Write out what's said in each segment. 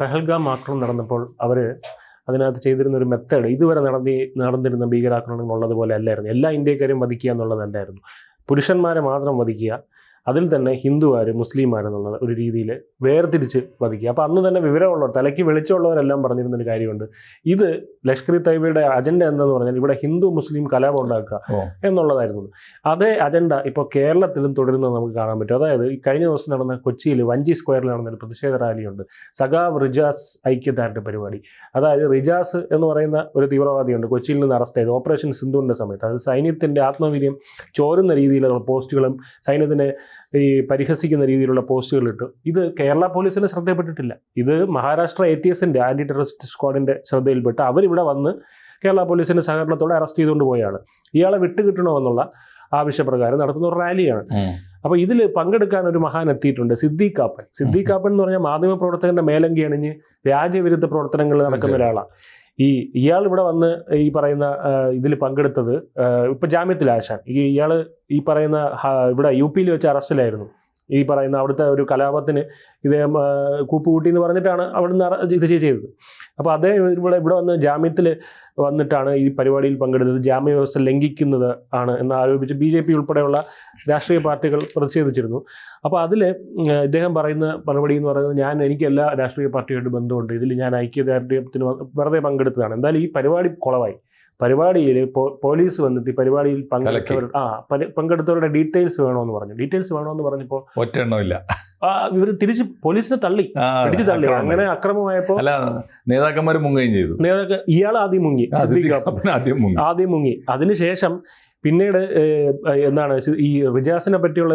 പെഹൽഗാം ആക്രമണം നടന്നപ്പോൾ അവർ അതിനകത്ത് ചെയ്തിരുന്ന ഒരു മെത്തേഡ് ഇതുവരെ നടന്നി നടന്നിരുന്ന ഭീകരാക്രമണങ്ങൾ ഉള്ളതുപോലെ അല്ലായിരുന്നു. എല്ലാ ഇന്ത്യക്കാരും വധിക്കുക എന്നുള്ളതല്ലായിരുന്നു. പുരുഷന്മാരെ മാത്രം വധിക്കുക അതിൽ തന്നെ ഹിന്ദുവാർ മുസ്ലിംമാരെന്നുള്ള ഒരു രീതിയിൽ വേർതിരിച്ച് വധിക്കുക. അപ്പോൾ അന്ന് തന്നെ വിവരമുള്ളവർ തലയ്ക്ക് വെളിച്ചമുള്ളവരെല്ലാം പറഞ്ഞിരുന്നൊരു കാര്യമുണ്ട്. ഇത് ലഷ്കർ ഇ തൈബയുടെ അജണ്ട എന്തെന്ന് പറഞ്ഞാൽ ഇവിടെ ഹിന്ദു മുസ്ലിം കലാപം ഉണ്ടാക്കുക. എന്നുള്ളതായിരുന്നു. അതേ അജണ്ട ഇപ്പോൾ കേരളത്തിലും തുടരുന്നത് നമുക്ക് കാണാൻ പറ്റും. അതായത് ഈ കഴിഞ്ഞ ദിവസം നടന്ന കൊച്ചിയിൽ വഞ്ചി സ്ക്വയറിൽ നടന്ന ഒരു പ്രതിഷേധ റാലിയുണ്ട്. സഖാവ് റിജാസ് ഐക്യദാരുടെ പരിപാടി. അതായത് റിജാസ് എന്ന് പറയുന്ന ഒരു തീവ്രവാദിയുണ്ട്. കൊച്ചിയിൽ നിന്ന് അറസ്റ്റ് ചെയ്ത്. ഓപ്പറേഷൻ സിന്ധുവിന്റെ സമയത്ത്. അത് സൈന്യത്തിന്റെ ആത്മവീര്യം ചോരുന്ന രീതിയിലുള്ള പോസ്റ്റുകളും സൈന്യത്തിനെ ഈ പരിഹസിക്കുന്ന രീതിയിലുള്ള പോസ്റ്റുകൾ ഇട്ടു. ഇത് കേരള പോലീസിന് ശ്രദ്ധയിൽപ്പെട്ടിട്ടില്ല ഇത് മഹാരാഷ്ട്ര എ ടി എസിന്റെ ആന്റി ടെററിസ്റ്റ് സ്ക്വാഡിന്റെ ശ്രദ്ധയിൽപ്പെട്ട് അവരിവിടെ വന്ന് കേരള പോലീസിന്റെ സഹകരണത്തോടെ അറസ്റ്റ് ചെയ്തുകൊണ്ട് പോയാണ്. ഇയാളെ വിട്ടുകിട്ടണമെന്നുള്ള ആവശ്യപ്രകാരം നടത്തുന്ന ഒരു റാലിയാണ്. അപ്പോൾ ഇതിൽ പങ്കെടുക്കാൻ ഒരു മഹാൻ എത്തിയിട്ടുണ്ട് സിദ്ദീഖ് കാപ്പൻ. സിദ്ദീഖ് കാപ്പൻ എന്ന് പറഞ്ഞാൽ മാധ്യമ പ്രവർത്തകന്റെ മേലങ്കി അണിഞ്ഞ് രാജ്യവിരുദ്ധ പ്രവർത്തനങ്ങൾ നടക്കുന്ന ഒരാളാണ് ഈ ഇയാൾ ഇവിടെ വന്ന് ഈ പറയുന്ന ഇതിൽ പങ്കെടുത്തത് ഇപ്പൊ ജാമ്യത്തിൽ ആശാൻ. ഈ ഇയാൾ ഈ പറയുന്ന ഇവിടെ യു പിയിൽ വെച്ച് അറസ്റ്റിലായിരുന്നു. ഈ പറയുന്ന അവിടുത്തെ ഒരു കലാപത്തിന് ഇദ്ദേഹം കൂപ്പുകൂട്ടി എന്ന് പറഞ്ഞിട്ടാണ് അവിടുന്ന് ഇത് ചെയ്തത്. അപ്പോൾ അദ്ദേഹം ഇവിടെ ഇവിടെ വന്ന് ജാമ്യത്തിൽ വന്നിട്ടാണ് ഈ പരിപാടിയിൽ പങ്കെടുത്തത്. ജാമ്യ വ്യവസ്ഥ ലംഘിക്കുന്നത് ആണ് എന്ന് ആരോപിച്ച് ബി ജെ പി ഉൾപ്പെടെയുള്ള രാഷ്ട്രീയ പാർട്ടികൾ പ്രതിഷേധിച്ചിരുന്നു. അപ്പോൾ അതിൽ ഇദ്ദേഹം പറയുന്ന മറുപടി എന്ന് പറയുന്നത് ഞാൻ എനിക്ക് എല്ലാ രാഷ്ട്രീയ പാർട്ടിയായിട്ട് ബന്ധമുണ്ട്. ഇതിൽ ഞാൻ ഐക്യദാർഢ്യത്തിന് വെറുതെ പങ്കെടുത്തതാണ്. എന്തായാലും ഈ പരിപാടി കുളവായി. പരിപാടിയിൽ പോലീസ് വന്നിട്ട് ഈ പരിപാടിയിൽ പങ്കെടുത്തവർ ആ പങ്കെടുത്തവരുടെ ഡീറ്റെയിൽസ് വേണമെന്ന് പറഞ്ഞു. ഡീറ്റെയിൽസ് വേണമെന്ന് പറഞ്ഞപ്പോൾ ഒറ്റ എണ്ണമില്ല ഇവർ തിരിച്ച് പോലീസിനെ തള്ളി. പിടിച്ചു തള്ളി. അങ്ങനെ അക്രമമായപ്പോ അല്ല നേതാക്കന്മാർ മുങ്ങുകയും ചെയ്തു. നേതാക്കൾ ഇയാൾ ആദ്യം മുങ്ങി ആദ്യം മുങ്ങി. ആദ്യം മുങ്ങി. അതിനുശേഷം പിന്നീട് എന്താണ് ഈ റിജാസിനെ പറ്റിയുള്ള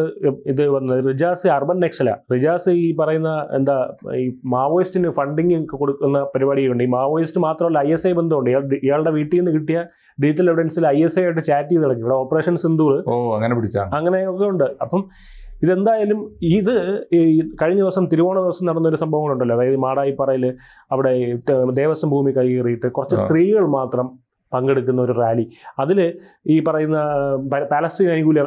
ഇത് വന്നത് റിജാസ് അർബൻ നെക്സല. റിജാസ് ഈ പറയുന്ന എന്താ ഈ മാവോയിസ്റ്റിന് ഫണ്ടിങ് കൊടുക്കുന്ന പരിപാടിയുണ്ട്. ഈ മാവോയിസ്റ്റ് മാത്രമല്ല ഐ എസ് ഐ ബന്ധമുണ്ട്. ഇയാളുടെ വീട്ടിൽ നിന്ന് കിട്ടിയ ഡിജിറ്റൽ എവിഡൻസിൽ ഐ എസ് ഐ ആയിട്ട് ചാറ്റ് ചെയ്ത് തുടങ്ങി ഇവിടെ ഓപ്പറേഷൻ സിന്ധു ഓ അങ്ങനെ പിടിച്ചാണ് അങ്ങനെയൊക്കെ ഉണ്ട്. അപ്പം ഇതെന്തായാലും ഇത് ഈ കഴിഞ്ഞ ദിവസം തിരുവോണ ദിവസം നടന്നൊരു സംഭവങ്ങളുണ്ടല്ലോ. അതായത് മാടായിപ്പാറയിൽ അവിടെ ദേവസ്വം ഭൂമി കൈയേറിയിട്ട് കുറച്ച് സ്ത്രീകൾ മാത്രം പങ്കെടുക്കുന്ന ഒരു റാലി. അതിൽ ഈ പറയുന്ന പാലസ്തീൻ അനുകൂല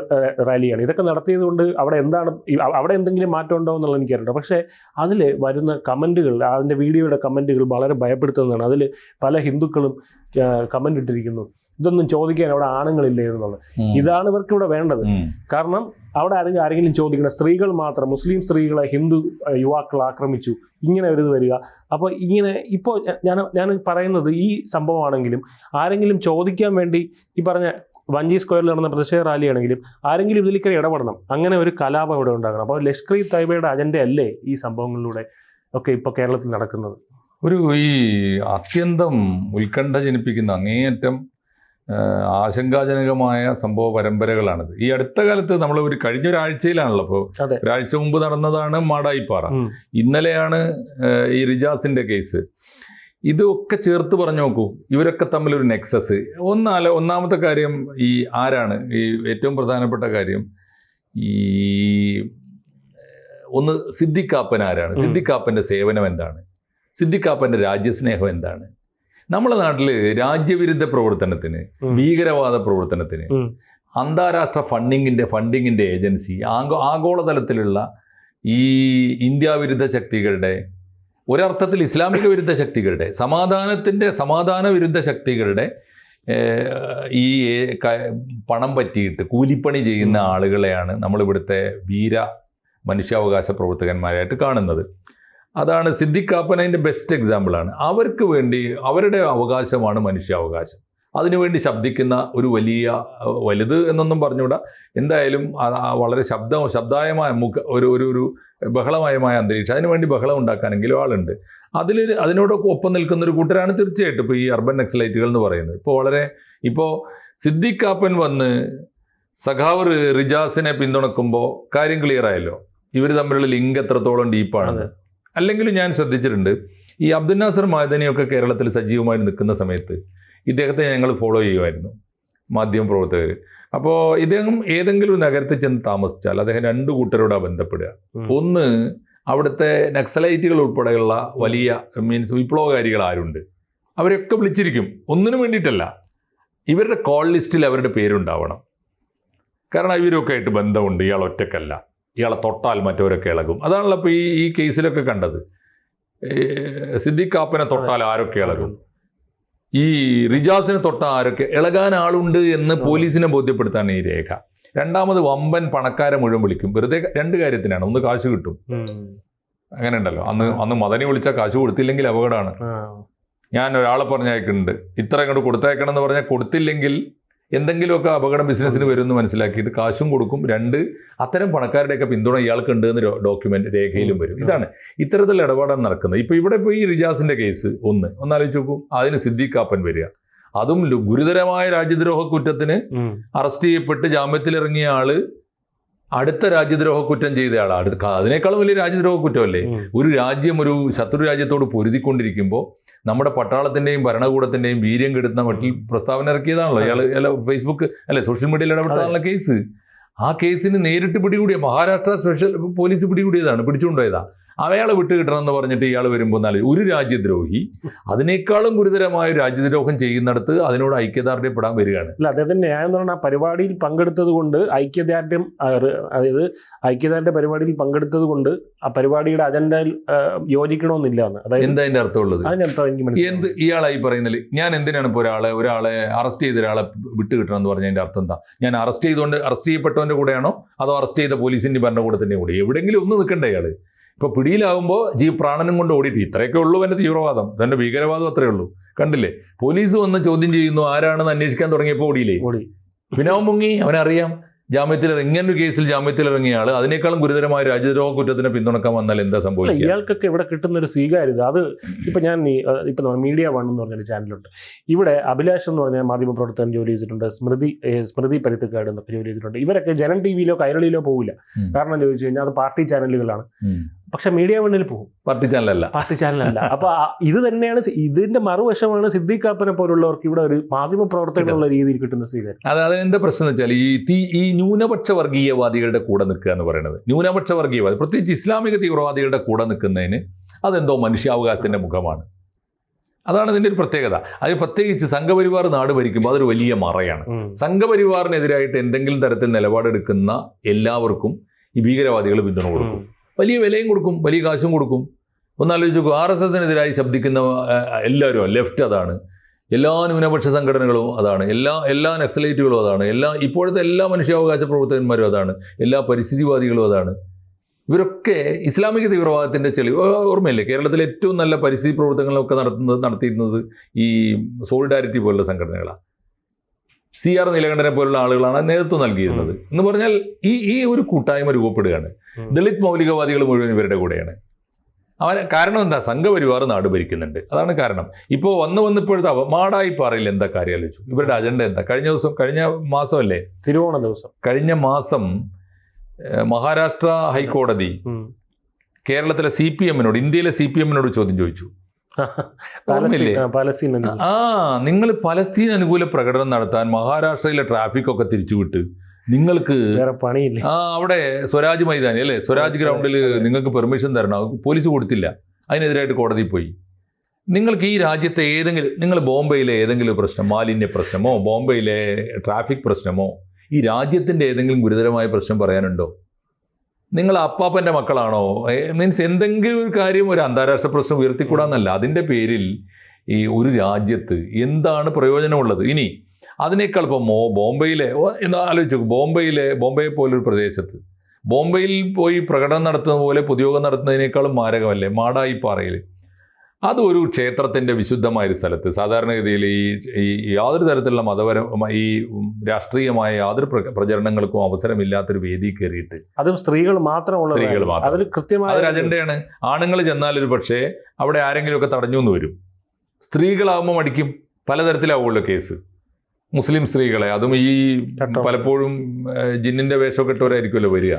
റാലിയാണ്. ഇതൊക്കെ നടത്തിയത് കൊണ്ട് അവിടെ എന്താണ് അവിടെ എന്തെങ്കിലും മാറ്റം ഉണ്ടോ എന്നുള്ളത് എനിക്കറിയില്ല. പക്ഷേ അതിൽ വരുന്ന കമന്റുകൾ അതിന്റെ വീഡിയോയുടെ കമന്റുകൾ വളരെ ഭയപ്പെടുത്തുന്നതാണ്. അതിൽ പല ഹിന്ദുക്കളും കമന്റ് ഇട്ടിരിക്കുന്നു ഇതൊന്നും ചോദിക്കാൻ അവിടെ ആണുങ്ങളില്ലേ എന്നുള്ളത്. ഇതാണ് ഇവർക്ക് ഇവിടെ വേണ്ടത്. കാരണം അവിടെ ആരെങ്കിലും ആരെങ്കിലും ചോദിക്കണം സ്ത്രീകൾ മാത്രം മുസ്ലിം സ്ത്രീകളെ ഹിന്ദു യുവാക്കൾ ആക്രമിച്ചു ഇങ്ങനെ ഒരു ഇത് വരിക. അപ്പോൾ ഇങ്ങനെ ഇപ്പോൾ ഞാൻ ഞാൻ പറയുന്നത് ഈ സംഭവമാണെങ്കിലും ആരെങ്കിലും ചോദിക്കാൻ വേണ്ടി ഈ പറഞ്ഞ വഞ്ചി സ്ക്വയറിൽ നടന്ന പ്രതിഷേധ റാലിയാണെങ്കിലും ആരെങ്കിലും ഇതിലേക്ക് ഇടപെടണം. അങ്ങനെ ഒരു കലാപം ഇവിടെ ഉണ്ടാകണം. അപ്പോൾ ലഷ്കർ ഇ തൈബയുടെ അജണ്ട അല്ലേ ഈ സംഭവങ്ങളിലൂടെ ഒക്കെ ഇപ്പോൾ കേരളത്തിൽ നടക്കുന്നത്? ഒരു ഈ അത്യന്തം ഉത്കണ്ഠ ജനിപ്പിക്കുന്ന അങ്ങേയറ്റം ആശങ്കാജനകമായ സംഭവ പരമ്പരകളാണിത്. ഈ അടുത്ത കാലത്ത് നമ്മൾ ഒരു കഴിഞ്ഞ ഒരാഴ്ചയിലാണല്ലോ ഇപ്പോൾ ഒരാഴ്ച മുമ്പ് നടന്നതാണ് മാടായിപ്പാറ. ഇന്നലെയാണ് ഈ റിജാസിന്റെ കേസ്. ഇതൊക്കെ ചേർത്ത് പറഞ്ഞു നോക്കൂ. ഇവരൊക്കെ തമ്മിലൊരു നെക്സസ്. ഒന്നാല ഒന്നാമത്തെ കാര്യം ഈ ആരാണ്? ഈ ഏറ്റവും പ്രധാനപ്പെട്ട കാര്യം ഈ ഒന്ന് സിദ്ദിഖാപ്പൻ ആരാണ്? സിദ്ധിക്കാപ്പന്റെ സേവനം എന്താണ്? സിദ്ധിക്കാപ്പന്റെ രാജ്യസ്നേഹം എന്താണ്? നമ്മുടെ നാട്ടിൽ രാജ്യവിരുദ്ധ പ്രവർത്തനത്തിന്. ഭീകരവാദ പ്രവർത്തനത്തിന് അന്താരാഷ്ട്ര ഫണ്ടിങ്ങിന്റെ ഫണ്ടിങ്ങിന്റെ ഏജൻസി ആഗോ ആഗോളതലത്തിലുള്ള ഈ ഇന്ത്യ വിരുദ്ധ ശക്തികളുടെ ഒരർത്ഥത്തിൽ ഇസ്ലാമിക വിരുദ്ധ ശക്തികളുടെ സമാധാനത്തിന്റെ സമാധാന വിരുദ്ധ ശക്തികളുടെ ഈ പണം പറ്റിയിട്ട് കൂലിപ്പണി ചെയ്യുന്ന. ആളുകളെയാണ് നമ്മളിവിടുത്തെ വീര മനുഷ്യാവകാശ പ്രവർത്തകന്മാരായിട്ട് കാണുന്നത് അതാണ് സിദ്ദിഖ് കാപ്പൻ അതിന്റെ ബെസ്റ്റ് എക്സാമ്പിളാണ് അവർക്ക് വേണ്ടി അവരുടെ അവകാശമാണ് മനുഷ്യാവകാശം. അതിനുവേണ്ടി ശബ്ദിക്കുന്ന ഒരു വലിയ വലുത് എന്നൊന്നും പറഞ്ഞുകൂടാ. എന്തായാലും വളരെ ശബ്ദ ശബ്ദായമായ മുഖ ഒരു ഒരു ഒരു ബഹളമയമായ അന്തരീക്ഷം. അതിനുവേണ്ടി ബഹളം ഉണ്ടാക്കാനെങ്കിലും ആളുണ്ട്. അതിൽ അതിനോടൊക്കെ ഒപ്പം നിൽക്കുന്ന ഒരു കൂട്ടരാണ് തീർച്ചയായിട്ടും ഇപ്പോൾ ഈ അർബൻ നക്സലൈറ്റുകൾ എന്ന് പറയുന്നത്. ഇപ്പോൾ വളരെ ഇപ്പോൾ സിദ്ദിഖാപ്പൻ വന്ന് സഖാവ് റിജാസിനെ പിന്തുണക്കുമ്പോൾ കാര്യം ക്ലിയർ ആയല്ലോ. ഇവർ തമ്മിലുള്ള ലിങ്ക് എത്രത്തോളം ഡീപ്പാണെന്ന്. അല്ലെങ്കിലും ഞാൻ ശ്രദ്ധിച്ചിട്ടുണ്ട് ഈ അബ്ദുൽ നാസർ മാദനിയൊക്കെ കേരളത്തിൽ സജീവമായി നിൽക്കുന്ന സമയത്ത് ഇദ്ദേഹത്തെ ഞങ്ങൾ ഫോളോ ചെയ്യുമായിരുന്നു മാധ്യമ പ്രവർത്തകർ അപ്പോൾ ഇദ്ദേഹം ഏതെങ്കിലും നഗരത്തിൽ ചെന്ന് താമസിച്ചാൽ അദ്ദേഹം രണ്ട് കൂട്ടരോടാണ് ബന്ധപ്പെടുക. ഒന്ന് അവിടുത്തെ നക്സലൈറ്റുകൾ ഉൾപ്പെടെയുള്ള വലിയ മീൻസ് വിപ്ലവകാരികൾ ആരുണ്ട്? അവരൊക്കെ വിളിച്ചിരിക്കും. ഒന്നിനു വേണ്ടിയിട്ടല്ല. ഇവരുടെ കോൾ ലിസ്റ്റിൽ അവരുടെ പേരുണ്ടാവണം. കാരണം ഇവരൊക്കെ ആയിട്ട് ബന്ധമുണ്ട് ഇയാൾ ഒറ്റക്കല്ല. ഇയാളെ തൊട്ടാൽ മറ്റവരൊക്കെ ഇളകും. അതാണല്ലോ ഇപ്പോൾ ഈ ഈ കേസിലൊക്കെ കണ്ടത്. സിദ്ദിഖാപ്പനെ സിദ്ദിഖ് കാപ്പനെ തൊട്ടാൽ ആരൊക്കെ ഇളകും? ഈ റിജാസിനെ തൊട്ടാൽ ആരൊക്കെ ഇളകാൻ ആളുണ്ട് എന്ന് പോലീസിനെ ബോധ്യപ്പെടുത്താണ് ഈ രേഖ. രണ്ടാമത് വമ്പൻ പണക്കാരെ മുഴുവൻ വിളിക്കും. വെറുതെ രണ്ട് കാര്യത്തിനാണ്. ഒന്ന് കാശ് കിട്ടും. അങ്ങനെ ഉണ്ടല്ലോ അന്ന് അന്ന് മദനി വിളിച്ചാൽ കാശ് കൊടുത്തില്ലെങ്കിൽ അപകടമാണ്. ഞാൻ ഒരാളെ പറഞ്ഞയക്കുന്നുണ്ട്. ഇത്ര ഇങ്ങോട്ട് കൊടുത്തയക്കണം എന്ന് പറഞ്ഞാൽ കൊടുത്തില്ലെങ്കിൽ എന്തെങ്കിലുമൊക്കെ അപകടം ബിസിനസ്സിന് വരും എന്ന് മനസ്സിലാക്കിയിട്ട് കാശും കൊടുക്കും. രണ്ട് അത്തരം പണക്കാരുടെയൊക്കെ പിന്തുണ ഇയാൾക്കുണ്ട് എന്ന് ഡോക്യുമെന്റ് രേഖയിലും വരും. ഇതാണ് ഇത്തരത്തിൽ ഇടപാടാണ് നടക്കുന്നത്. ഇപ്പോൾ ഇവിടെ ഇപ്പോൾ ഈ റിജാസിന്റെ കേസ് ഒന്ന്. ഒന്നാലോചിച്ച് നോക്കൂ. അതിന് സിദ്ദീഖാപ്പൻ വരിക. അതും ഗുരുതരമായ രാജ്യദ്രോഹ കുറ്റത്തിന്. അറസ്റ്റ് ചെയ്യപ്പെട്ട് ജാമ്യത്തിലിറങ്ങിയ ആൾ അടുത്ത രാജ്യദ്രോഹ കുറ്റം ചെയ്ത ആളാണ് അടുത്ത അതിനേക്കാളും വലിയ രാജ്യദ്രോഹ കുറ്റമല്ലേ? ഒരു രാജ്യം ഒരു ശത്രു രാജ്യത്തോട് പൊരുതിക്കൊണ്ടിരിക്കുമ്പോൾ നമ്മുടെ പട്ടാളത്തിന്റെയും ഭരണകൂടത്തിന്റെയും വീര്യം കെടുത്തുന്ന മട്ടിൽ പ്രസ്താവന ഇറക്കിയതാണല്ലോ. ഇയാൾ ഇയാൾ ഫേസ്ബുക്ക് അല്ലെ സോഷ്യൽ മീഡിയയിൽ ഇടപെട്ടതാണല്ലോ കേസ് ആ കേസിന് നേരിട്ട് പിടികൂടിയ മഹാരാഷ്ട്ര സ്പെഷ്യൽ പോലീസ് പിടികൂടിയതാണ്. പിടിച്ചുകൊണ്ടുപോയതാ. അയാളെ വിട്ടുകിട്ടണം എന്ന് പറഞ്ഞിട്ട് ഇയാൾ വരുമ്പോൾ എന്നാൽ ഒരു രാജ്യദ്രോഹി അതിനേക്കാളും ഗുരുതരമായ ഒരു രാജ്യദ്രോഹം ചെയ്യുന്നിടത്ത് അതിനോട് ഐക്യദാർഢ്യപ്പെടാൻ വരികയാണ്. അല്ല അദ്ദേഹത്തിന്റെ ന്യായം എന്ന് പറഞ്ഞാൽ ആ പരിപാടിയിൽ പങ്കെടുത്തത് കൊണ്ട് ഐക്യദാർഢ്യം അതായത് ഐക്യദാർഢ്യ പരിപാടിയിൽ പങ്കെടുത്തത് കൊണ്ട് ആ പരിപാടിയുടെ അജണ്ടയിൽ യോജിക്കണമെന്നില്ല എന്ന്. അതായത് എന്താ അതിന്റെ അർത്ഥമുള്ളത് അതിനർത്ഥം എനിക്ക് എന്ത് ഇയാളായി പറയുന്നില്ല ഞാൻ എന്തിനാണ് ഇപ്പോൾ ഒരാളെ ഒരാളെ അറസ്റ്റ് ചെയ്ത ഒരാളെ വിട്ടുകിട്ടണം എന്ന് പറഞ്ഞതിന്റെ അർത്ഥം എന്താ? ഞാൻ അറസ്റ്റ് ചെയ്തുകൊണ്ട് അറസ്റ്റ് ചെയ്യപ്പെട്ടവന്റെ കൂടെയാണോ? അതോ അറസ്റ്റ് ചെയ്ത പോലീസിന്റെ ഭരണകൂടത്തിന്റെ കൂടെ? എവിടെയെങ്കിലും ഒന്ന് നിൽക്കണ്ടേ അയാൾ ഇപ്പൊ പിടിയിലാവുമ്പോൾ ജീ പ്രാണനും കൊണ്ട് ഓടിയിട്ട് ഇത്രയൊക്കെ ഉള്ളൂ എന്റെ തീവ്രവാദം. എന്റെ ഭീകരവാദം അത്രേ ഉള്ളൂ. കണ്ടില്ലേ? പോലീസ് വന്ന് ചോദ്യം ചെയ്യുന്നു ആരാണെന്ന് അന്വേഷിക്കാൻ തുടങ്ങിയപ്പോൾ ഓടിയില്ലേ? ഓടി. പിന്നെ അവൻ മുങ്ങി അവനറിയാം ജാമ്യത്തിൽ ഇങ്ങനൊരു കേസിൽ ജാമ്യത്തിൽ ഇറങ്ങിയ ആൾ അതിനേക്കാളും ഗുരുതരമായ രാജ്യദ്രോഹ കുറ്റത്തിന് പിന്തുണക്കാൻ വന്നാൽ എന്താ സംഭവിക്കുക? ഇയാൾക്കൊക്കെ ഇവിടെ കിട്ടുന്ന ഒരു സ്വീകാര്യത. അത് ഇപ്പൊ ഞാൻ ഇപ്പം മീഡിയ വൺ എന്ന് പറഞ്ഞൊരു ചാനലുണ്ട്. ഇവിടെ അഭിലാഷ് എന്ന് പറഞ്ഞ മാധ്യമപ്രവർത്തകൻ ജോലി ചെയ്തിട്ടുണ്ട്. സ്മൃതി സ്മൃതി പരുത്തിക്കാട് എന്നൊക്കെ ജോലി ചെയ്തിട്ടുണ്ട്. ഇവരൊക്കെ ജനം ടി വിയിലോ കൈരളിയിലോ പോകില്ല. കാരണം ചോദിച്ചു കഴിഞ്ഞാൽ അത് പാർട്ടി ചാനലുകളാണ്. പക്ഷെ മീഡിയ വണ്ണിൽ പോകും. പാർട്ടി ചാനലല്ല. പാർട്ടി ചാനലല്ല. അപ്പൊ ഇത് തന്നെയാണ് ഇതിന്റെ മറുവശമാണ് സിദ്ദീഖ് കാപ്പനെ പോലുള്ളവർക്ക് ഇവിടെ ഒരു മാധ്യമ പ്രവർത്തകനുള്ള രീതിയിൽ കിട്ടുന്ന സ്വീകാര്യം അത് അതെന്താ പ്രശ്നം എന്ന് വെച്ചാൽ ഈ തീ ഈ ന്യൂനപക്ഷ വർഗീയവാദികളുടെ കൂടെ നിൽക്കുക എന്ന് പറയുന്നത്. ന്യൂനപക്ഷ വർഗീയവാദി പ്രത്യേകിച്ച് ഇസ്ലാമിക തീവ്രവാദികളുടെ കൂടെ നിൽക്കുന്നതിന് അതെന്തോ മനുഷ്യാവകാശത്തിന്റെ മുഖമാണ്. അതാണ് ഇതിന്റെ ഒരു പ്രത്യേകത. അത് പ്രത്യേകിച്ച് സംഘപരിവാർ നാട് ഭരിക്കുമ്പോൾ അതൊരു വലിയ മറയാണ്. സംഘപരിവാറിനെതിരായിട്ട് എന്തെങ്കിലും തരത്തിൽ നിലപാടെടുക്കുന്ന എല്ലാവർക്കും ഈ ഭീകരവാദികൾ പിന്തുണ കൊടുക്കും. വലിയ വിലയും കൊടുക്കും വലിയ കാശും കൊടുക്കും. ഒന്നാലോചിച്ച് നോക്കൂ ആർ എസ് എസിനെതിരായി ശബ്ദിക്കുന്ന എല്ലാവരും ലെഫ്റ്റ് അതാണ്. എല്ലാ ന്യൂനപക്ഷ സംഘടനകളും അതാണ്. എല്ലാ എല്ലാ നക്സലൈറ്റുകളും അതാണ്. എല്ലാ ഇപ്പോഴത്തെ എല്ലാ മനുഷ്യാവകാശ പ്രവർത്തകന്മാരും അതാണ്. എല്ലാ പരിസ്ഥിതിവാദികളും അതാണ്. ഇവരൊക്കെ ഇസ്ലാമിക തീവ്രവാദത്തിന്റെ ചെളി ഓർമ്മയില്ലേ? കേരളത്തിലെ ഏറ്റവും നല്ല പരിസ്ഥിതി പ്രവർത്തനങ്ങളൊക്കെ നടത്തുന്നത് നടത്തിയിരുന്നത് ഈ സോളിഡാരിറ്റി പോലുള്ള സംഘടനകളാണ് സി ആർ നീലകണ്ഠനെ പോലുള്ള ആളുകളാണ് നേതൃത്വം നൽകിയിരുന്നത്. എന്ന് പറഞ്ഞാൽ ഈ ഈ ഒരു കൂട്ടായ്മ രൂപപ്പെടുകയാണ്. ദളിത് മൗലികവാദികൾ മുഴുവൻ ഇവരുടെ കൂടെയാണ്. അവൻ കാരണം എന്താ? സംഘപരിവാർ നാട് ഭരിക്കുന്നുണ്ട്. അതാണ് കാരണം. ഇപ്പോൾ വന്ന് വന്നിപ്പോഴത്തെ അവമാടായി പാറയിൽ എന്താ കാര്യം ആലോചിച്ചു ഇവരുടെ അജണ്ട എന്താ? കഴിഞ്ഞ ദിവസം കഴിഞ്ഞ മാസമല്ലേ? തിരുവോണ ദിവസം. കഴിഞ്ഞ മാസം മഹാരാഷ്ട്ര ഹൈക്കോടതി കേരളത്തിലെ സി പി എമ്മിനോട് ഇന്ത്യയിലെ സി പി എമ്മിനോട് ചോദ്യം ചോദിച്ചു. ആ, നിങ്ങൾ പലസ്തീൻ അനുകൂല പ്രകടനം നടത്താൻ മഹാരാഷ്ട്രയിലെ ട്രാഫിക് ഒക്കെ തിരിച്ചുവിട്ട് നിങ്ങൾക്ക് പണിയില്ല? ആ അവിടെ സ്വരാജ് മൈതാനി അല്ലേ? സ്വരാജ് ഗ്രൗണ്ടിൽ നിങ്ങൾക്ക് പെർമിഷൻ തരണം. പോലീസ് കൊടുത്തില്ല. അതിനെതിരായിട്ട് കോടതിയിൽ പോയി. നിങ്ങൾക്ക് ഈ രാജ്യത്തെ ഏതെങ്കിലും നിങ്ങൾ ബോംബെയിലെ ഏതെങ്കിലും പ്രശ്നം മാലിന്യ പ്രശ്നമോ ബോംബെയിലെ ട്രാഫിക് പ്രശ്നമോ ഈ രാജ്യത്തിന്റെ ഏതെങ്കിലും ഗുരുതരമായ പ്രശ്നം പറയാനുണ്ടോ? നിങ്ങൾ അപ്പാപ്പന്റെ മക്കളാണോ? മീൻസ് എന്തെങ്കിലും ഒരു കാര്യം ഒരു അന്താരാഷ്ട്ര പ്രശ്നം ഉയർത്തിക്കൂടാന്നല്ല. അതിന്റെ പേരിൽ ഈ ഒരു രാജ്യത്ത് എന്താണ് പ്രയോജനമുള്ളത്? ഇനി അതിനേക്കാൾ ഇപ്പോൾ മോ ബോംബെയിലെ എന്ന് ആലോചിച്ചു? ബോംബെയിലെ ബോംബെയെ പോലൊരു പ്രദേശത്ത്. ബോംബെയിൽ പോയി പ്രകടനം നടത്തുന്ന പോലെ പൊതുയോഗം നടത്തുന്നതിനേക്കാളും മാരകമല്ലേ? മാടായിപ്പാറയിൽ അത് ഒരു ക്ഷേത്രത്തിന്റെ വിശുദ്ധമായ ഒരു സ്ഥലത്ത്. സാധാരണഗതിയിൽ ഈ ഈ യാതൊരു തരത്തിലുള്ള മതപര ഈ രാഷ്ട്രീയമായ യാതൊരു പ്ര- പ്രചരണങ്ങൾക്കും അവസരമില്ലാത്തൊരു വേദി കയറിയിട്ട്. അതും സ്ത്രീകൾ മാത്രമുള്ള സ്ത്രീകൾ മാത്രം. അതിൽ കൃത്യമായ അതൊരു അജണ്ടയാണ്. ആണുങ്ങൾ ചെന്നാൽ ഒരു പക്ഷേ അവിടെ ആരെങ്കിലുമൊക്കെ തടഞ്ഞു എന്ന് വരും. സ്ത്രീകളാവുമ്പോൾ മടിക്കും പലതരത്തിലാവുമല്ലോ കേസ്. മുസ്ലിം സ്ത്രീകളെ അതും ഈ പലപ്പോഴും ജിന്നിന്റെ വേഷമൊക്കെ ഇട്ടവരായിരിക്കുമല്ലോ വരിക.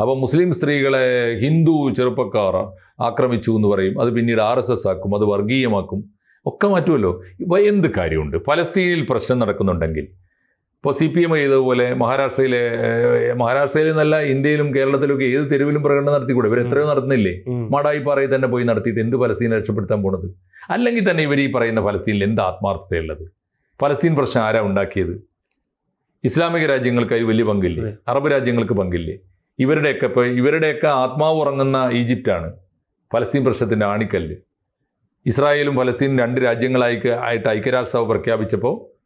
അപ്പോൾ മുസ്ലിം സ്ത്രീകളെ ഹിന്ദു ചെറുപ്പക്കാർ ആക്രമിച്ചു എന്ന് പറയും. അത് പിന്നീട് ആർ എസ് എസ് ആക്കും അത് വർഗീയമാക്കും. ഒക്കെ മാറ്റുമല്ലോ. ഇപ്പൊ എന്ത് കാര്യമുണ്ട്? പലസ്തീനിൽ പ്രശ്നം നടക്കുന്നുണ്ടെങ്കിൽ. ഇപ്പോൾ സി പി എം ചെയ്തതുപോലെ മഹാരാഷ്ട്രയിലെ മഹാരാഷ്ട്രയിൽ നിന്നല്ല ഇന്ത്യയിലും കേരളത്തിലും ഒക്കെ ഏത് തെരുവിലും പ്രകടനം നടത്തിക്കൂടെ? ഇവർ എത്രയോ നടത്തുന്നില്ലേ? മടായി മാടായിപ്പാറയിൽ തന്നെ പോയി നടത്തിയിട്ട് എന്ത് പലസ്തീനെ രക്ഷപ്പെടുത്താൻ പോണത്? അല്ലെങ്കിൽ തന്നെ ഇവർ ഈ പറയുന്ന ഫലസ്തീനിൽ എന്ത് ആത്മാർത്ഥതയുള്ളത്? ഫലസ്തീൻ പ്രശ്നം ആരാ ഉണ്ടാക്കിയത്? ഇസ്ലാമിക രാജ്യങ്ങൾക്ക് അതിൽ വലിയ പങ്കില്ലേ? അറബ് രാജ്യങ്ങൾക്ക് പങ്കില്ലേ? ഇവരുടെയൊക്കെ ഇപ്പോൾ ഇവരുടെയൊക്കെ ആത്മാവ് ഉറങ്ങുന്ന ഈജിപ്റ്റാണ്. ഫലസ്തീൻ പ്രശ്നത്തിന്റെ ആണിക്കല്ല്. ഇസ്രായേലും ഫലസ്തീനും രണ്ട് രാജ്യങ്ങളായി ആയിട്ട് ഐക്യരാഷ്ട്രസഭ പ്രഖ്യാപിച്ചപ്പോൾ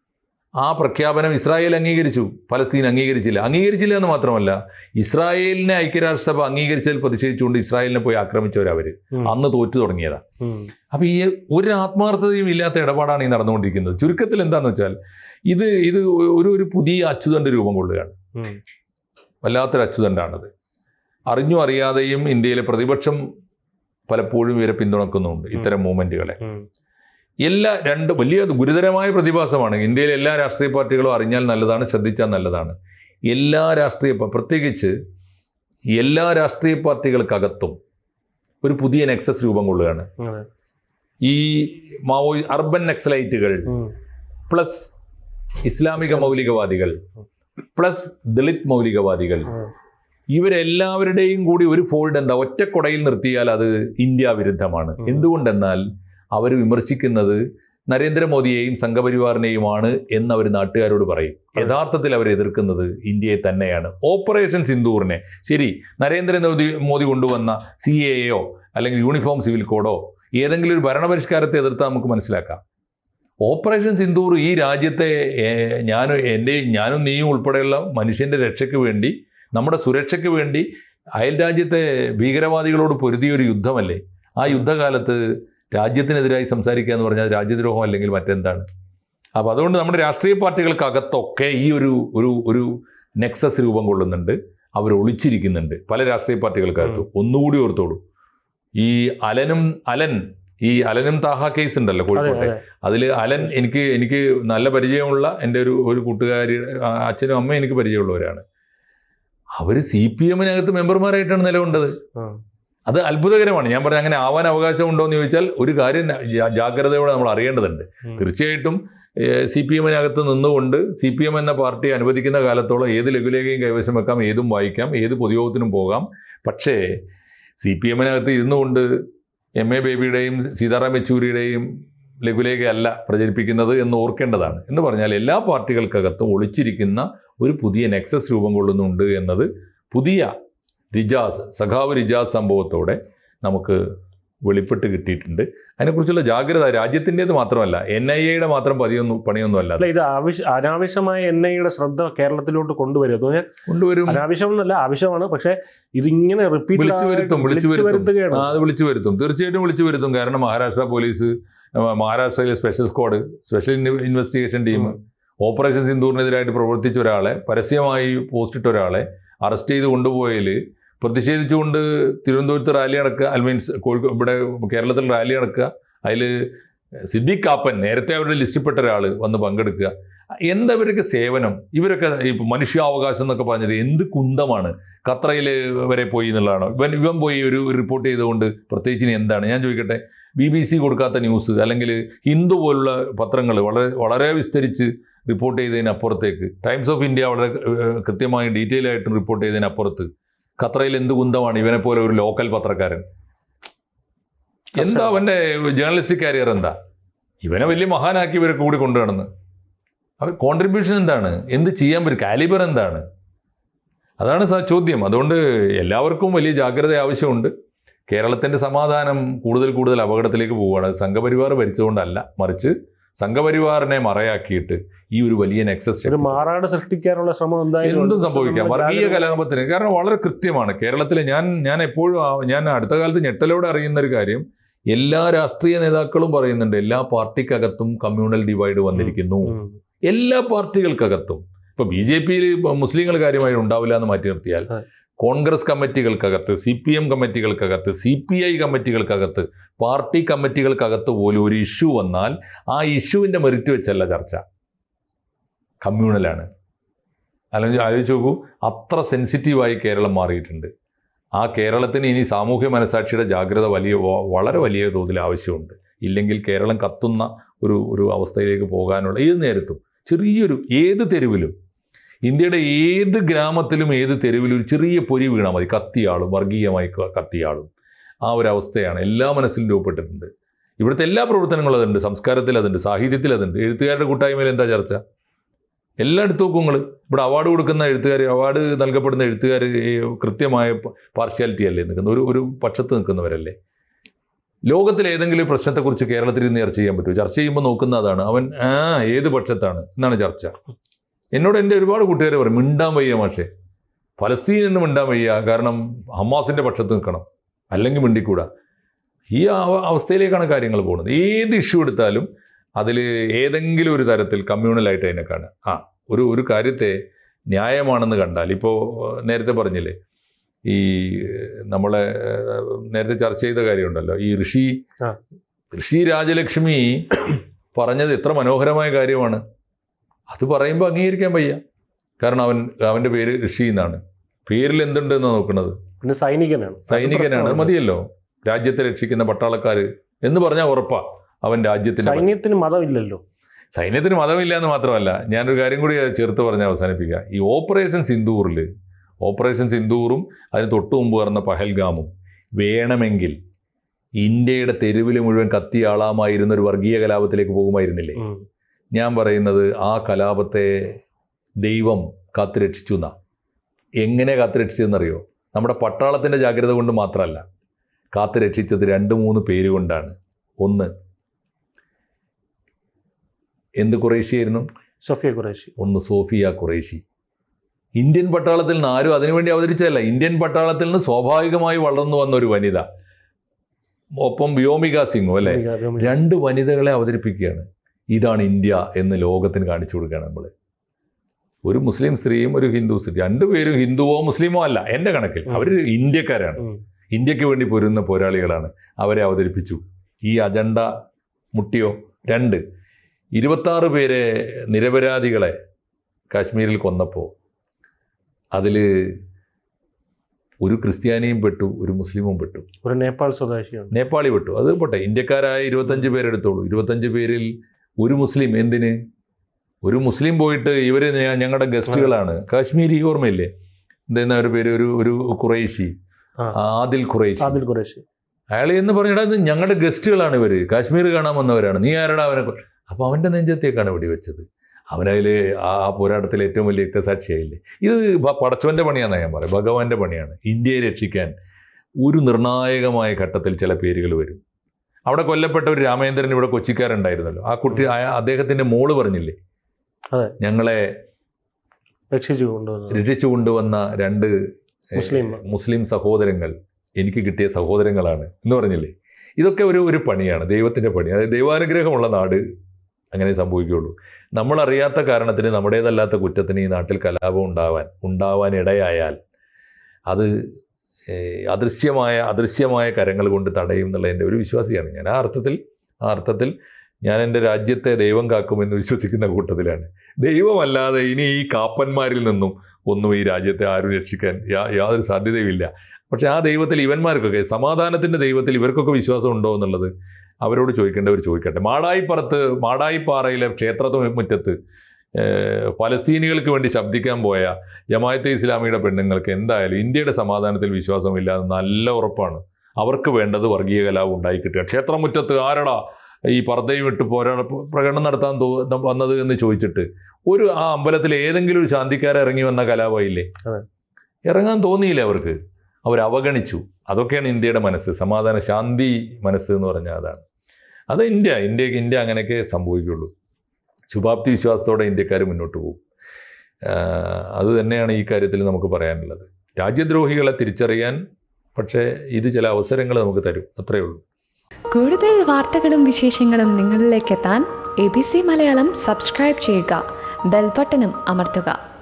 ആ പ്രഖ്യാപനം ഇസ്രായേൽ അംഗീകരിച്ചു. ഫലസ്തീൻ അംഗീകരിച്ചില്ല. അംഗീകരിച്ചില്ല എന്ന് മാത്രമല്ല ഇസ്രായേലിനെ ഐക്യരാഷ്ട്രസഭ അംഗീകരിച്ചതിൽ പ്രതിഷേധിച്ചുകൊണ്ട് ഇസ്രായേലിനെ പോയി ആക്രമിച്ചവരവർ അന്ന് തോറ്റു തുടങ്ങിയതാ. അപ്പോൾ ഈ ഒരു ആത്മാർത്ഥതയും ഇല്ലാത്ത ഇടപാടാണ് ഈ നടന്നുകൊണ്ടിരിക്കുന്നത്. ചുരുക്കത്തിൽ എന്താണെന്ന് വെച്ചാൽ ഇത് ഇത് ഒരു ഒരു പുതിയ അച്ചുതണ്ട് രൂപം കൊള്ളുകയാണ്. വല്ലാത്തൊരു അച്ചുതണ്ടാണത്. അറിഞ്ഞും അറിയാതെയും ഇന്ത്യയിലെ പ്രതിപക്ഷം പലപ്പോഴും ഇവരെ പിന്തുണക്കുന്നുണ്ട് ഇത്തരം മൂവ്മെന്റുകളെ. എല്ലാ രണ്ട് വലിയ ഗുരുതരമായ പ്രതിഭാസമാണ് ഇന്ത്യയിലെ എല്ലാ രാഷ്ട്രീയ പാർട്ടികളും അറിഞ്ഞാൽ നല്ലതാണ് ശ്രദ്ധിച്ചാൽ നല്ലതാണ് എല്ലാ രാഷ്ട്രീയ പ്രത്യേകിച്ച് എല്ലാ രാഷ്ട്രീയ പാർട്ടികൾക്കകത്തും ഒരു പുതിയ നെക്സസ് രൂപം കൊള്ളുകയാണ്. ഈ മാവോ അർബൻ നക്സലൈറ്റുകൾ. പ്ലസ് ഇസ്ലാമിക മൗലികവാദികൾ പ്ലസ് ദളിത് മൗലികവാദികൾ. ഇവരെല്ലാവരുടെയും കൂടി ഒരു ഫോൾഡ് എന്താ? ഒറ്റക്കൊടയിൽ നിർത്തിയാൽ അത് ഇന്ത്യ വിരുദ്ധമാണ്. എന്തുകൊണ്ടെന്നാൽ അവർ വിമർശിക്കുന്നത് നരേന്ദ്രമോദിയെയും സംഘപരിവാറിനെയുമാണ് എന്ന് അവർ നാട്ടുകാരോട് പറയും. യഥാർത്ഥത്തിൽ അവർ എതിർക്കുന്നത് ഇന്ത്യയെ തന്നെയാണ്. ഓപ്പറേഷൻ സിന്ദൂറിനെ ശരി നരേന്ദ്രമോദി മോദി കൊണ്ടുവന്ന സി എയോ അല്ലെങ്കിൽ യൂണിഫോം സിവിൽ കോഡോ ഏതെങ്കിലും ഒരു ഭരണപരിഷ്കാരത്തെ എതിർത്താൽ നമുക്ക് മനസ്സിലാക്കാം. ഓപ്പറേഷൻ സിന്ദൂർ ഈ രാജ്യത്തെ ഞാനും ഞാൻ എന്റെ ഞാനും നീയും ഉൾപ്പെടെയുള്ള മനുഷ്യന്റെ രക്ഷയ്ക്ക് വേണ്ടി നമ്മുടെ സുരക്ഷയ്ക്ക് വേണ്ടി അയൽ രാജ്യത്തെ ഭീകരവാദികളോട് പൊരുതിയൊരു യുദ്ധമല്ലേ? ആ യുദ്ധകാലത്ത് രാജ്യത്തിനെതിരായി സംസാരിക്കുക എന്ന് പറഞ്ഞാൽ രാജ്യദ്രോഹം അല്ലെങ്കിൽ മറ്റെന്താണ്? അപ്പോൾ അതുകൊണ്ട് നമ്മുടെ രാഷ്ട്രീയ പാർട്ടികൾക്കകത്തൊക്കെ ഈ ഒരു ഒരു ഒരു നെക്സസ് രൂപം കൊള്ളുന്നുണ്ട്. അവർ ഒളിച്ചിരിക്കുന്നുണ്ട് പല രാഷ്ട്രീയ പാർട്ടികൾക്കകത്തും. ഒന്നുകൂടി ഓർത്തോളൂ. ഈ അലനും അലൻ ഈ അലനും താഹ കേസ് ഉണ്ടല്ലോ കോഴിക്കോട്ടെ. അതിൽ അലൻ എനിക്ക് എനിക്ക് നല്ല പരിചയമുള്ള എന്റെ ഒരു ഒരു കൂട്ടുകാരി അച്ഛനും അമ്മയും എനിക്ക് പരിചയമുള്ളവരാണ്. അവർ സി പി എമ്മിനകത്ത് മെമ്പർമാരായിട്ടാണ് നിലകൊണ്ടത്. അത് അത്ഭുതകരമാണ്. ഞാൻ പറഞ്ഞ അങ്ങനെ ആവാൻ അവകാശമുണ്ടോ എന്ന് ചോദിച്ചാൽ ഒരു കാര്യം ജാഗ്രതയോടെ നമ്മൾ അറിയേണ്ടതുണ്ട്. തീർച്ചയായിട്ടും സി പി എമ്മിനകത്ത് നിന്നുകൊണ്ട് സി പി എം എന്ന പാർട്ടി അനുവദിക്കുന്ന കാലത്തോളം ഏത് ലഘുലേഖയും കൈവശം വെക്കാം ഏതും വായിക്കാം ഏത് പൊതുയോഗത്തിനും പോകാം. പക്ഷേ സി പി എമ്മിനകത്ത് ഇരുന്നുകൊണ്ട് എം എ ബേബിയുടെയും സീതാറാം യെച്ചൂരിയുടെയും ലഘുലേഖയല്ല പ്രചരിപ്പിക്കുന്നത് എന്ന് ഓർക്കേണ്ടതാണ്. എന്ന് പറഞ്ഞാൽ എല്ലാ പാർട്ടികൾക്കകത്തും ഒളിച്ചിരിക്കുന്ന ഒരു പുതിയ നെക്സസ് രൂപം കൊള്ളുന്നുണ്ട് എന്നത് പുതിയ റിജാസ് സഖാവ് റിജാസ് സംഭവത്തോടെ നമുക്ക് വെളിപ്പെട്ട് കിട്ടിയിട്ടുണ്ട്. അതിനെക്കുറിച്ചുള്ള ജാഗ്രത രാജ്യത്തിന്റെത് മാത്രമല്ല എൻ ഐ എയുടെ മാത്രം പതിയൊന്നും പണിയൊന്നുമല്ല അല്ല ഇത് ആവശ്യ അനാവശ്യമായ എൻ ഐയുടെ ശ്രദ്ധ കേരളത്തിലോട്ട് കൊണ്ടുവരും. പറഞ്ഞാൽ കൊണ്ടുവരും. അനാവശ്യമൊന്നുമല്ല എന്നല്ല ആവശ്യമാണ്. പക്ഷെ ഇതിങ്ങനെ റിപ്പീറ്റ് വിളിച്ചു വരുത്തും വിളിച്ചു വരുത്തുകയാണ്. അത് വിളിച്ചു വരുത്തും. തീർച്ചയായിട്ടും വിളിച്ചു വരുത്തും. കാരണം മഹാരാഷ്ട്ര പോലീസ് മഹാരാഷ്ട്രയിലെ special squad special investigation team. Operation സിന്ദൂറിനെതിരായിട്ട് പ്രവർത്തിച്ച ഒരാളെ പരസ്യമായി പോസ്റ്റ് ഇട്ട ഒരാളെ അറസ്റ്റ് ചെയ്ത് കൊണ്ടുപോയതിൽ പ്രതിഷേധിച്ചുകൊണ്ട് തിരുവനന്തപുരത്ത് റാലി നടക്കുക ഐ മീൻസ് കോഴിക്കോട് ഇവിടെ കേരളത്തിൽ റാലി നടക്കുക അതിൽ സിദ്ദിഖ് കാപ്പൻ നേരത്തെ അവരുടെ ലിസ്റ്റിൽപ്പെട്ട ഒരാൾ വന്ന് പങ്കെടുക്കുക. എന്താ ഇവരൊക്കെ സേവനം? ഇവരൊക്കെ ഇപ്പം മനുഷ്യാവകാശം എന്നൊക്കെ പറഞ്ഞത് എന്ത് കുന്തമാണ്? ഖത്രയിൽ വരെ പോയി എന്നുള്ളതാണോ? ഇവൻ ഇവൻ പോയി ഒരു റിപ്പോർട്ട് ചെയ്തുകൊണ്ട് പ്രത്യേകിച്ച് എന്താണ്? ഞാൻ ചോദിക്കട്ടെ ബി ബി സി കൊടുക്കാത്ത ന്യൂസ് അല്ലെങ്കിൽ ഹിന്ദു പോലുള്ള പത്രങ്ങൾ വളരെ വളരെ വിസ്തരിച്ച് റിപ്പോർട്ട് ചെയ്തതിനപ്പുറത്തേക്ക്. ടൈംസ് ഓഫ് ഇന്ത്യ വളരെ കൃത്യമായി ഡീറ്റെയിൽ ആയിട്ട് റിപ്പോർട്ട് ചെയ്തതിനപ്പുറത്ത്. ഖത്രയിൽ എന്ത് കുന്തമാണ്? ഇവനെ പോലെ ഒരു ലോക്കൽ പത്രക്കാരൻ. എന്താ അവന്റെ ജേർണലിസ്റ്റിക് കാരിയർ എന്താ? ഇവനെ വലിയ മഹാനാക്കി ഇവരെ കൂടി കൊണ്ടു നടന്ന്. അവർ കോൺട്രിബ്യൂഷൻ എന്താണ്? എന്ത് ചെയ്യാൻ പറ്റും? കാലിബർ എന്താണ്? അതാണ് ചോദ്യം. അതുകൊണ്ട് എല്ലാവർക്കും വലിയ ജാഗ്രത ആവശ്യമുണ്ട്. കേരളത്തിന്റെ സമാധാനം കൂടുതൽ കൂടുതൽ അപകടത്തിലേക്ക് പോവുകയാണ്. സംഘപരിവാർ ഭരിച്ചുകൊണ്ടല്ല മറിച്ച് സംഘപരിവാറിനെ മറയാക്കിയിട്ട് ഈ ഒരു വലിയ നെക്സസ് മാറാട് സൃഷ്ടിക്കാനുള്ള ശ്രമം എന്തായാലും എന്തും. സംഭവിക്കാം. വർഗീയ കലാപത്തിന് കാരണം വളരെ കൃത്യമാണ്. കേരളത്തിലെ ഞാൻ ഞാൻ എപ്പോഴും ഞാൻ അടുത്ത കാലത്ത് ഞെട്ടലോടെ അറിയുന്ന ഒരു കാര്യം. എല്ലാ രാഷ്ട്രീയ നേതാക്കളും പറയുന്നുണ്ട് എല്ലാ പാർട്ടിക്കകത്തും കമ്മ്യൂണൽ ഡിവൈഡ് വന്നിരിക്കുന്നു. എല്ലാ പാർട്ടികൾക്കകത്തും. ഇപ്പൊ ബി ജെ പിയിൽ മുസ്ലിങ്ങൾ കാര്യമായി ഉണ്ടാവില്ല എന്ന് മാറ്റി നിർത്തിയാൽ കോൺഗ്രസ് കമ്മിറ്റികൾക്കകത്ത് സി പി എം കമ്മിറ്റികൾക്കകത്ത് സി പി ഐ കമ്മിറ്റികൾക്കകത്ത് പാർട്ടി കമ്മിറ്റികൾക്കകത്ത് പോലും ഒരു ഇഷ്യൂ വന്നാൽ ആ ഇഷ്യൂവിന്റെ മെറിറ്റ് വെച്ചല്ല ചർച്ച. കമ്മ്യൂണലാണ്. അല്ലെങ്കിൽ ആലോചിച്ച് നോക്കൂ അത്ര സെൻസിറ്റീവായി കേരളം മാറിയിട്ടുണ്ട്. ആ കേരളത്തിന് ഇനി സാമൂഹ്യ മനസാക്ഷിയുടെ ജാഗ്രത വലിയ വളരെ വലിയ തോതിൽ ആവശ്യമുണ്ട്. ഇല്ലെങ്കിൽ കേരളം കത്തുന്ന ഒരു ഒരു അവസ്ഥയിലേക്ക് പോകാനുള്ള ഏത് നേരത്തും ചെറിയൊരു ഏത് തെരുവിലും ഇന്ത്യയുടെ ഏത് ഗ്രാമത്തിലും ഏത് തെരുവിലും ഒരു ചെറിയ പൊരി വീണാൽ മതി. കത്തിയാളും വർഗീയമായി കത്തിയാളും. ആ ഒരു അവസ്ഥയാണ് എല്ലാ മനസ്സിലും രൂപപ്പെട്ടിട്ടുണ്ട്. ഇവിടുത്തെ എല്ലാ പ്രവർത്തനങ്ങളും അതുണ്ട് സംസ്കാരത്തിൽ അതുണ്ട് സാഹിത്യത്തിൽ അതുണ്ട്. എഴുത്തുകാരുടെ കൂട്ടായ്മയിൽ എന്താ ചർച്ച? എല്ലായിടത്തും നോക്കും നിങ്ങൾ ഇവിടെ അവാർഡ് കൊടുക്കുന്ന എഴുത്തുകാർ അവാർഡ് നൽകപ്പെടുന്ന എഴുത്തുകാർ കൃത്യമായ പാർഷ്യാലിറ്റി അല്ലേ നിൽക്കുന്ന ഒരു ഒരു പക്ഷത്ത് നിൽക്കുന്നവരല്ലേ? ലോകത്തിലെ ഏതെങ്കിലും പ്രശ്നത്തെക്കുറിച്ച് കേരളത്തിൽ ഇന്ന് ചർച്ച ചെയ്യാൻ പറ്റുമോ? ചർച്ച ചെയ്യുമ്പോൾ നോക്കുന്ന അതാണ്. അവൻ ആ ഏത് പക്ഷത്താണ്? എന്നാണ് ചർച്ച. എന്നോട് എന്റെ ഒരുപാട് കൂട്ടുകാർ പറയും മിണ്ടാൻ വയ്യ മാഷേ. ഫലസ്തീൻ എന്ന് മിണ്ടാൻ വയ്യ. കാരണം ഹമാസിന്റെ പക്ഷത്ത് നിൽക്കണം. അല്ലെങ്കിൽ മിണ്ടിക്കൂടാ. ഈ അവസ്ഥയിലേക്കാണ് കാര്യങ്ങൾ പോകുന്നത്. ഏത് ഇഷ്യൂ എടുത്താലും അതിൽ ഏതെങ്കിലും ഒരു തരത്തിൽ കമ്മ്യൂണലായിട്ട് അതിനെ കാണുക. ആ ഒരു ഒരു കാര്യത്തെ ന്യായമാണെന്ന് കണ്ടാൽ ഇപ്പോൾ നേരത്തെ പറഞ്ഞില്ലേ ഈ നമ്മളെ നേരത്തെ ചർച്ച ചെയ്ത കാര്യമുണ്ടല്ലോ ഈ ഋഷി ഋഷി രാജലക്ഷ്മി പറഞ്ഞത് എത്ര മനോഹരമായ കാര്യമാണ്. അത് പറയുമ്പോൾ അംഗീകരിക്കാൻ വയ്യ. കാരണം അവൻ അവന്റെ പേര് ഋഷി എന്നാണ്. പേരിൽ എന്തുണ്ട് എന്ന് നോക്കുന്നത് പിന്നെ സൈനികനാണ്. സൈനികനാണ്. മതിയല്ലോ. രാജ്യത്തെ രക്ഷിക്കുന്ന പട്ടാളക്കാർ എന്ന് പറഞ്ഞാൽ ഉറപ്പാ. അവൻ രാജ്യത്തിന് സൈന്യത്തിന് മതമില്ലല്ലോ. സൈന്യത്തിന് മതമില്ല എന്ന് മാത്രമല്ല ഞാനൊരു കാര്യം കൂടി ചേർത്ത് പറഞ്ഞ് അവസാനിപ്പിക്കുക ഈ ഓപ്പറേഷൻ സിന്ദൂറിൽ ഓപ്പറേഷൻ സിന്ദൂറും അതിന് തൊട്ടു മുമ്പ് വരുന്ന പഹൽഗാമും വേണമെങ്കിൽ ഇന്ത്യയുടെ തെരുവിൽ മുഴുവൻ കത്തിയാളാമായിരുന്ന ഒരു വർഗീയ കലാപത്തിലേക്ക് പോകുമായിരുന്നില്ലേ? ഞാൻ പറയുന്നത് ആ കലാപത്തെ ദൈവം കാത്തുരക്ഷിച്ചു എന്നാ. എങ്ങനെ കാത്തിരക്ഷിച്ചെന്നറിയോ നമ്മുടെ പട്ടാളത്തിന്റെ ജാഗ്രത കൊണ്ട് മാത്രമല്ല കാത്തുരക്ഷിച്ചത് രണ്ട് മൂന്ന് പേര് കൊണ്ടാണ്. ഒന്ന് എന്ത് കുറേശ്ശിയായിരുന്നു സഫിയ കുറേശി. ഒന്ന് സോഫിയ കുറേശി. ഇന്ത്യൻ പട്ടാളത്തിൽ നിന്ന് ആരും അതിനുവേണ്ടി അവതരിച്ചതല്ല. ഇന്ത്യൻ പട്ടാളത്തിൽ നിന്ന് സ്വാഭാവികമായി വളർന്നു വന്ന ഒരു വനിത. ഒപ്പം വ്യോമിക സിംഗും അല്ലേ? രണ്ട് വനിതകളെ അവതരിപ്പിക്കുകയാണ്. ഇതാണ് ഇന്ത്യ എന്ന് ലോകത്തിന് കാണിച്ചു കൊടുക്കുകയാണ് നമ്മൾ ഒരു മുസ്ലിം സ്ത്രീയും ഒരു ഹിന്ദു സ്ത്രീ. രണ്ടുപേരും ഹിന്ദുവോ മുസ്ലിമോ അല്ല. എന്റെ കണക്കിൽ. അവർ ഇന്ത്യക്കാരാണ്. ഇന്ത്യയ്ക്ക് വേണ്ടി പൊരുന്ന പോരാളികളാണ്. അവരെ അവതരിപ്പിച്ചു. ഈ അജണ്ട മുട്ടിയോ? രണ്ട്. ഇരുപത്താറ് പേരെ നിരപരാധികളെ കാശ്മീരിൽ കൊന്നപ്പോൾ അതിൽ ഒരു ക്രിസ്ത്യാനിയും പെട്ടു ഒരു മുസ്ലിമും പെട്ടു. ഒരു നേപ്പാൾ സ്വദേശിയാണ് നേപ്പാളി പെട്ടു. അത് പോട്ടെ ഇന്ത്യക്കാരായ ഇരുപത്തഞ്ച് പേരെടുത്തോളൂ ഇരുപത്തഞ്ച് പേരിൽ ഒരു മുസ്ലിം എന്തിന്? ഒരു മുസ്ലിം പോയിട്ട് ഇവർ ഞങ്ങളുടെ ഗസ്റ്റുകളാണ്. കാശ്മീരി ഓർമ്മയില്ലേ? എന്താ ഒരു പേര്? ഒരു ഒരു ഖുറൈശി ആദിൽ ഖുറൈശി ആദിൽ ഖുറൈശി അയാൾ എന്ന് പറഞ്ഞിട്ട് ഞങ്ങളുടെ ഗസ്റ്റുകളാണ് ഇവർ കാശ്മീർ കാണാൻ വന്നവരാണ്. നീ ആരടാ അവനെ കൊ-" അപ്പോൾ അവന്റെ നെഞ്ചത്തേക്കാണ് വെടിവെച്ചത്. അവനതിൽ ആ പോരാട്ടത്തിൽ ഏറ്റവും വലിയ രക്തസാക്ഷിയായില്ലേ? ഇത് പടച്ചവന്റെ പടച്ചവന്റെ പണിയാണെന്ന് ഞാൻ പറയാം. ഭഗവാന്റെ പണിയാണ്. ഇന്ത്യയെ രക്ഷിക്കാൻ ഒരു നിർണായകമായ ഘട്ടത്തിൽ ചില പേരുകൾ വരും. അവിടെ കൊല്ലപ്പെട്ട ഒരു രാമേന്ദ്രൻ ഇവിടെ കൊച്ചിക്കാരുണ്ടായിരുന്നല്ലോ. ആ കുട്ടി അദ്ദേഹത്തിന്റെ മോൾ പറഞ്ഞില്ലേ? അതെ. ഞങ്ങളെ രക്ഷിച്ചു കൊണ്ടുവന്ന രക്ഷിച്ചു കൊണ്ടുവന്ന രണ്ട് മുസ്ലിം. മുസ്ലിം സഹോദരങ്ങൾ എനിക്ക് കിട്ടിയ സഹോദരങ്ങളാണ് എന്ന് പറഞ്ഞില്ലേ? ഇതൊക്കെ ഒരു ഒരു പണിയാണ്. ദൈവത്തിന്റെ പണി. അതായത് ദൈവാനുഗ്രഹമുള്ള നാട് അങ്ങനെ സംഭവിക്കുകയുള്ളൂ. നമ്മളറിയാത്ത കാരണത്തിന് നമ്മുടേതല്ലാത്ത കുറ്റത്തിന് ഈ നാട്ടിൽ കലാപം ഉണ്ടാവാൻ ഉണ്ടാവാൻ ഇടയായാൽ അത് അദൃശ്യമായ അദൃശ്യമായ കരങ്ങൾ കൊണ്ട് തടയും എന്നുള്ള എന്റെ ഒരു വിശ്വാസിയാണ് ഞാൻ. ആ അർത്ഥത്തിൽ ആ അർത്ഥത്തിൽ ഞാൻ എന്റെ രാജ്യത്തെ ദൈവം കാക്കുമെന്ന് വിശ്വസിക്കുന്ന കൂട്ടത്തിലാണ്. ദൈവമല്ലാതെ ഇനി ഈ കാപ്പന്മാരിൽ നിന്നും ഒന്നും ഈ രാജ്യത്തെ ആരും രക്ഷിക്കാൻ യാതൊരു സാധ്യതയുമില്ല. പക്ഷേ ആ ദൈവത്തിൽ ഇവന്മാർക്കൊക്കെ സമാധാനത്തിന്റെ ദൈവത്തിൽ ഇവർക്കൊക്കെ വിശ്വാസം ഉണ്ടോ എന്നുള്ളത് അവരോട് ചോദിക്കേണ്ടവർ ചോദിക്കട്ടെ. മാടായിപ്പുറത്ത് മാടായിപ്പാറയിലെ ക്ഷേത്ര മുറ്റത്ത് ഫലസ്തീനികൾക്ക് പലസ്തീനികൾക്ക് വേണ്ടി ശബ്ദിക്കാൻ പോയ ജമായത്തെ ഇസ്ലാമിയുടെ പെണ്ണുങ്ങൾക്ക് എന്തായാലും ഇന്ത്യയുടെ സമാധാനത്തിൽ വിശ്വാസമില്ല എന്ന് നല്ല ഉറപ്പാണ്. അവർക്ക് വേണ്ടത് വർഗീയ കലാപം ഉണ്ടായി കിട്ടുക ക്ഷേത്രമുറ്റത്ത് ആരടാ ഈ പർദ്ദയും ഇട്ട് പോരാ പ്രകടനം നടത്താൻ തോ വന്നത് എന്ന് ചോദിച്ചിട്ട് ഒരു ആ അമ്പലത്തിൽ ഏതെങ്കിലും ഒരു ശാന്തിക്കാരെ ഇറങ്ങി വന്ന കലാപമായില്ലേ. ഇറങ്ങാൻ തോന്നിയില്ല അവർക്ക്? അവർ അവഗണിച്ചു. അതൊക്കെയാണ് ഇന്ത്യയുടെ മനസ്സ്. സമാധാന ശാന്തി മനസ്സ് എന്ന് പറഞ്ഞാൽ അതാണ്. അത് ഇന്ത്യ ഇന്ത്യയ്ക്ക് ഇന്ത്യ അങ്ങനെയൊക്കെ സംഭവിക്കുള്ളൂ. ശുഭാപ്തി വിശ്വാസത്തോടെ ഇന്ത്യക്കാർ മുന്നോട്ട് പോകും. അത് തന്നെയാണ് ഈ കാര്യത്തിൽ നമുക്ക് പറയാനുള്ളത്. രാജ്യദ്രോഹികളെ തിരിച്ചറിയാൻ പക്ഷേ ഇത് ചില അവസരങ്ങൾ നമുക്ക് തരും. അത്രയേ ഉള്ളൂ. കൂടുതൽ വാർത്തകളും വിശേഷങ്ങളും നിങ്ങളിലേക്ക് എത്താൻ A B C Malayalam subscribe ചെയ്യുക. ബെൽബട്ടനും അമർത്തുക.